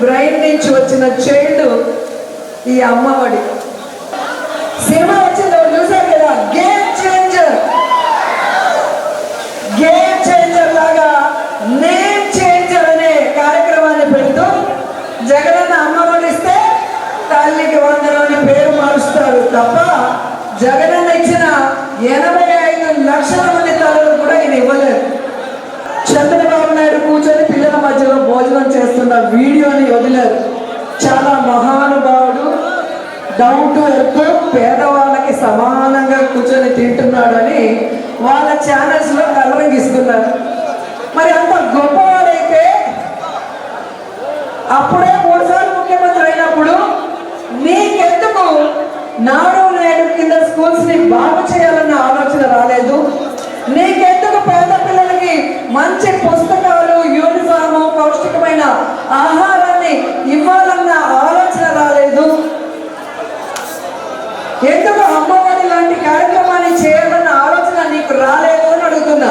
Brain నుంచి వచ్చిన child ఈ అమ్మఒడి సినిమా వచ్చింది ఒకటి చూసారు కదా? గేమ్ చేంజర్ గేమ్ చేంజర్ లాగా నేమ్ చేంజర్ అనే కార్యక్రమాన్ని పెడుతూ జగనన్న అమ్మఒడి ఇస్తే తల్లికి వందలు పేరు మారుస్తారు తప్ప జగనన్న ఇచ్చిన ఎనభై ఐదు లక్షల మంది తల్లులు కూడా ఈయన ఇవ్వలేదు చంద్రబాబు నాయుడు కూర్చొని పిల్లల మధ్యలో భోజనం చేస్తున్న వీడియోని వదిలేరు. చాలా మహానుభావుడు డౌన్ టు ఎర్త్ పేదవాళ్ళకి సమానంగా కూర్చొని తింటున్నాడని వాళ్ళ ఛానల్స్లో కలరంగిస్తున్నారు మరి అంత గొప్పవాడైతే అప్పుడే మూడుసార్లు ముఖ్యమంత్రి అయినప్పుడు నీకెందుకు నాడు నేడు కింద స్కూల్స్ని బాగు చేయాలన్న ఆలోచన రాలేదు? నీకెందుకు పేద పిల్లలకి మంచి పుస్తకాలు పౌష్టికమైన ఆహారాన్ని ఇవ్వాలన్న ఆలోచన రాలేదు. ఎందుకు అమ్మవారి లాంటి కార్యక్రమాన్ని చేయాలన్న ఆలోచన నీకు రాలేదు అని అడుగుతున్నా.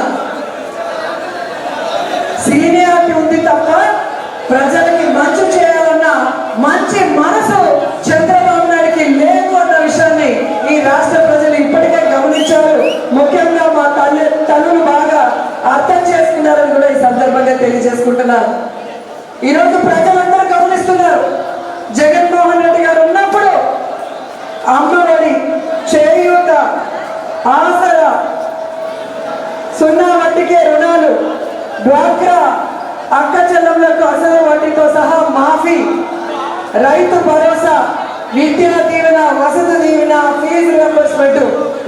సీనియారిటీ ఉంది తప్ప ప్రజలకి మంచి చేయాలన్న మంచి మనసు చంద్రబాబు నాయుడికి లేదు అన్న విషయాన్ని ఈ రాష్ట్ర ప్రజలు ఇప్పటికే గమనించారు. ముఖ్యంగా మా తల్లి తల్లులు బాగా అర్థం చేసుకున్నారని కూడా ఈ సందర్భంగా తెలియజేసుకుంటున్నారు ఈరోజు ప్రజలందరూ గమనిస్తున్నారు. జగన్మోహన్ రెడ్డి గారు ఉన్నప్పుడు అమ్మఒడి చేయూత ఆసరా సున్నా వడ్డీకే రుణాలు డ్వాక్రా అక్క చెల్లెములకు అసలు వడ్డీతో సహా మాఫీ రైతు భరోసా విద్యా దీవెన వసతి దీవెన ఫీజు రియంబర్స్మెంట్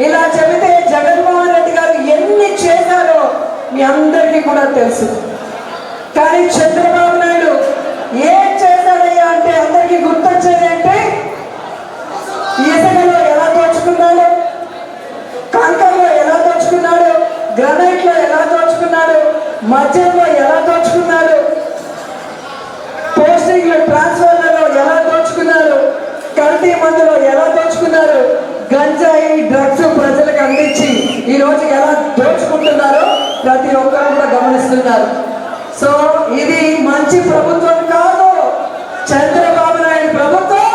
ఇలా చెబితే జగన్మోహన్ రెడ్డి గారు ఎన్ని చేశారో మీ అందరికీ కూడా తెలుసు. కానీ చంద్రబాబు నాయుడు ఏం చేశాడయ్యా అంటే అందరికీ గుర్తొచ్చేది అంటే ఇసుకలో ఎలా దోచుకున్నాడు? కంకర్లో ఎలా దోచుకున్నాడు? గ్రనైట్లో ఎలా దోచుకున్నాడు? మద్యంలో ఎలా దోచుకున్నాడు? పోస్టింగ్లు ట్రాన్స్ఫర్లలో ఎలా దోచుకున్నారు? కల్తీ మందులో ఎలా దోచుకున్నారు? గంజాయి డ్రగ్స్ ప్రజలకు అందించి ఈరోజు ఎలా దోచుకుంటున్నారో ప్రతి ఒక్కరు కూడా గమనిస్తున్నారు. సో ఇది మంచి ప్రభుత్వం కాదు. చంద్రబాబు నాయుడు ప్రభుత్వం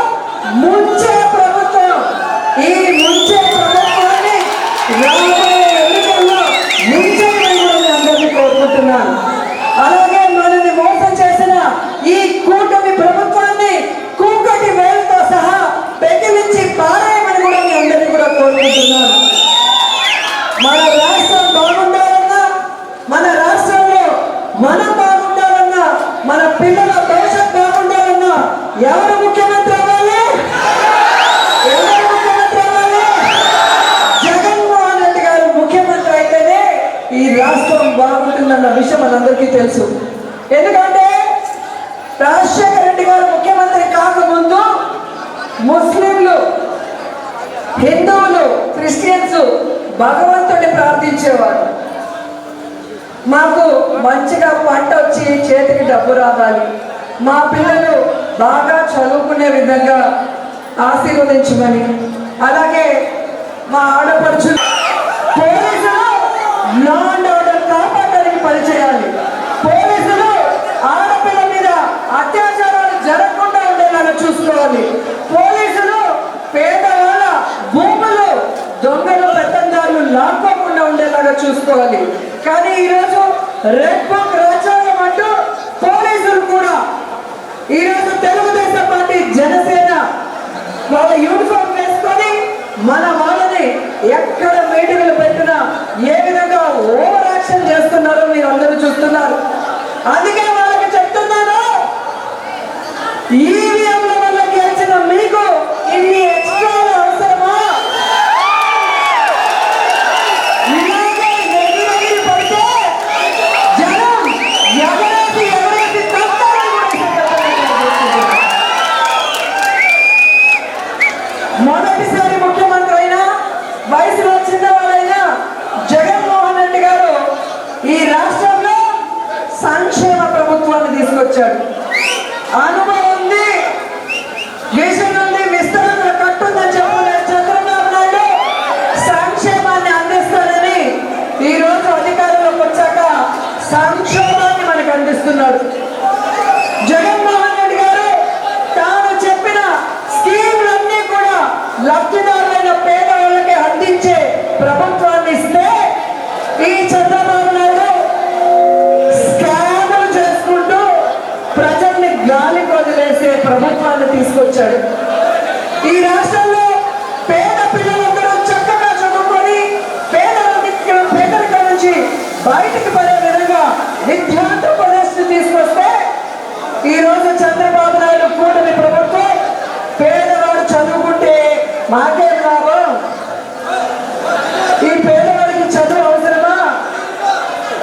భగవంతుడిని ప్రార్థించేవారు. మాకు మంచిగా పంట వచ్చి చేతికి డబ్బు రావాలి. మా పిల్లలు బాగా చదువుకునే విధంగా ఆశీర్వదించమని అలాగే మా ఆడపడుచు పోలీసులు లా అండ్ ఆర్డర్ కాపాడడానికి పనిచేయాలి. ఈరోజు రెడ్ రాజ్యాంగం అంటూ పోలీసులు కూడా ఈరోజు తెలుగుదేశం పార్టీ జనసేన వాళ్ళ యూనిఫామ్ వేసుకొని మన వాళ్ళని ఎక్కడ మీటింగ్లు పెట్టినా ఏ విధంగా ఓవర్ యాక్షన్ చేస్తున్నారో మీరు అందరూ చూస్తున్నారు. అందుకే వాళ్ళకి చెప్తున్నాను ఈ అనుభవం ఉంది. విషయాన్ని విస్తరణ కట్టుందని చెప్పిన చంద్రబాబు నాయుడు సంక్షేమాన్ని అందిస్తారని ఈరోజు అధికారంలోకి వచ్చాక సంక్షేమాన్ని మనకు అందిస్తున్నాడు. తీసుకొచ్చాడు. ఈ రాష్ట్రంలో పేద పిల్లలందరూ చక్కగా చదువుకొని పేదరిక నుంచి బయటకు పడే విధంగా విద్యార్థి పరిస్థితి తీసుకొస్తే ఈ రోజు చంద్రబాబు నాయుడు కూటమి ప్రభుత్వం పేదవాడు చదువుకుంటే మాకే లాభం? ఈ పేదవాడికి చదువు అవసరమా?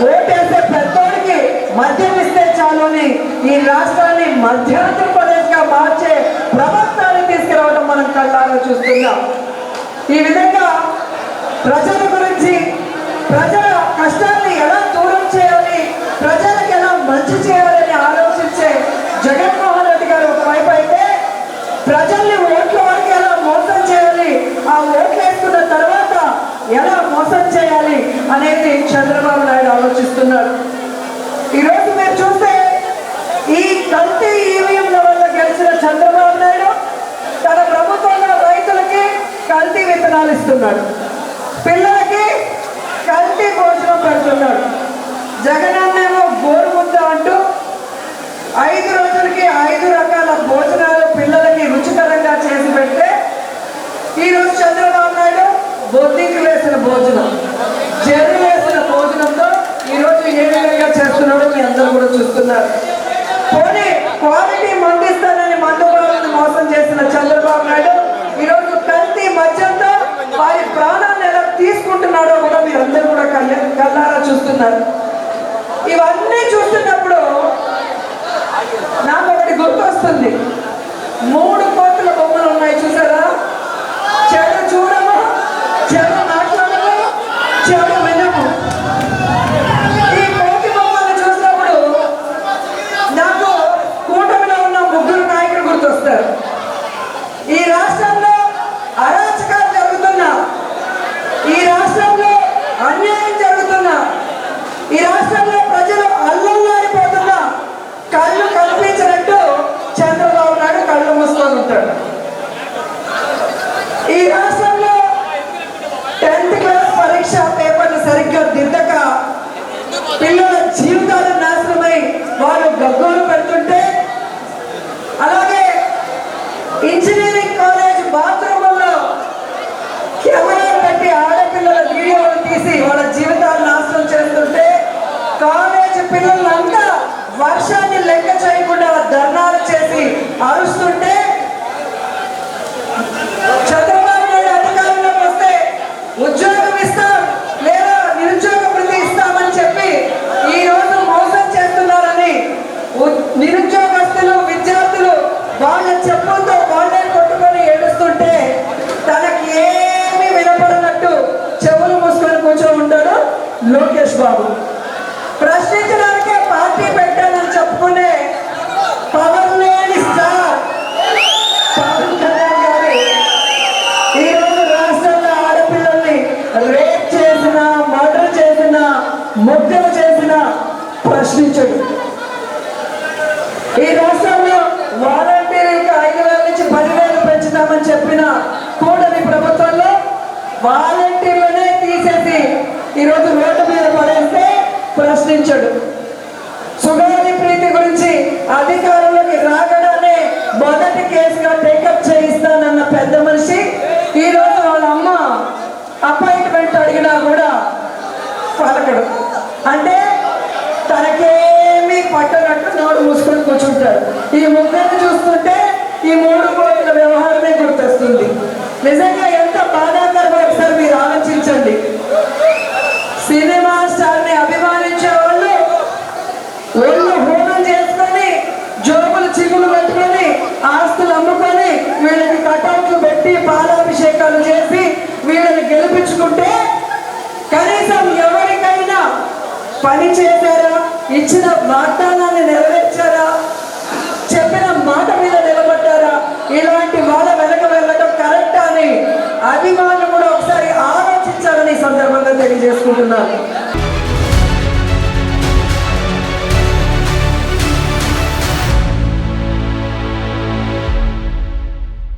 ఓటేస్తే పెద్దోడికి మద్యం ఇస్తే చాలు అని ఈ రాష్ట్రాన్ని మధ్యాంధ్రప్రదేశ్ చూస్తున్నాం. ఈ విధంగా ప్రజల గురించి ప్రజల కష్టాన్ని ఎలా దూరం చేయాలి ప్రజలకు ఎలా మంచి చేయాలని ఆలోచించే జగన్మోహన్ రెడ్డి గారు ఒకవైపు అయితే ప్రజల్ని ఓట్ల వరకు ఎలా మోసం చేయాలి ఆ ఓట్లు వేసుకున్న తర్వాత ఎలా మోసం చేయాలి అనేది చంద్రబాబు నాయుడు ఆలోచిస్తున్నాడు ఈరోజు మీరు చూస్తే ఈ కల్తీ ఈవీఎంల వల్ల గెలిచిన చంద్రబాబు నాయుడు తన ప్రభుత్వంలో రైతులకి కల్తీ విత్తనాలు ఇస్తున్నాడు. పిల్లలకి కల్తీ భోజనం పెడుతున్నాడు. జగనన్నేమో గోరు ముద్ద అంటూ ఐదు రోజులకి ఐదు రకాల భోజనాలు పిల్లలకి రుచికరంగా చేసి పెడితే ఈరోజు చంద్రబాబు నాయుడు బొద్దికి వేసిన భోజనం జర్రు వేసిన భోజనంతో ఈరోజు ఏ విధంగా చేస్తున్నాడో మీ అందరూ కూడా చూస్తున్నారు. పోనీ క్వాలిటీ మందిస్తానని మందు మోసం చేసిన చంద్రబాబు నాయుడు కళ్ళ కళ్ళారా చూస్తున్నారు. ఇవన్నీ చూస్తున్నప్పుడు నాకు ఒకటి గుర్తొస్తుంది. మూడు కోట్ల బొమ్మలు ఉన్నాయి చూసారా? అరుస్తుంటే చంద్రబాబు నాయుడు అధికారంలోకి వస్తే ఉద్యోగం ఇస్తాం లేదా నిరుద్యోగ వృద్ధి ఇస్తామని చెప్పి ఈ రోజు మోసం చేస్తున్నారని ఉ- నిరుద్యోగస్తులు విద్యార్థులు వాళ్ళ చెప్పులతో వాళ్ళే కొట్టుకొని ఏడుస్తుంటే తనకి ఏమీ వినపడనట్టు చెవులు మూసుకొని కూర్చో ఉంటాడు లోకేష్ బాబు. ప్రశ్నించడానికే పార్టీ పెట్టానని చెప్పుకునే పవన్ ఈ రాష్ట్రంలో వాలంటీర్లకు ఐదు వేల నుంచి పదివేలు పెంచుతామని చెప్పిన కూడని ప్రభుత్వంలో వాలంటీర్లనే తీసేసి ఈరోజు రోడ్డు మీద పడేస్తే ప్రశ్నించడు. సుగాలి ప్రీతి గురించి అధికారంలోకి రాగడానే మొదటి కేసుగా టేకప్ చేయిస్తానన్న పెద్ద మనిషి ఈరోజు వాళ్ళ అమ్మ అపాయింట్మెంట్ అడిగినా కూడా పలకడు. అంటే తనకే పట్టనట్టు నోరు మూసుకొని కూర్చుంటారు. ఈ ముగ్గురిని చూస్తుంటే ఈ మూడు కోట్ల వ్యవహారమే గుర్తొస్తుంది. నిజంగా ఎంత బాధాకరమో ఒకసారి మీరు ఆలోచించండి. సినిమా స్టార్ని అభిమానించే వాళ్ళు ఒళ్ళు హోమం చేసుకొని జోబులు చిగులు పెట్టుకొని ఆస్తులు అమ్ముకొని వీళ్ళకి కటౌట్లు పెట్టి పాలాభిషేకాలు చేసి వీళ్ళని గెలిపించుకుంటే కనీసం ఎవరికైనా పని చేశారా ఇచ్చిన వాగ్దానాన్ని నెరవేర్చారా? చెప్పిన మాట మీద నిలబడ్డారా? ఇలాంటి వాళ్ళ వెనక వెళ్ళడం కరెక్ట్ అని అభిమానులు కూడా ఒకసారి ఆలోచించాలని ఈ సందర్భంగా తెలియజేసుకుంటున్నాను.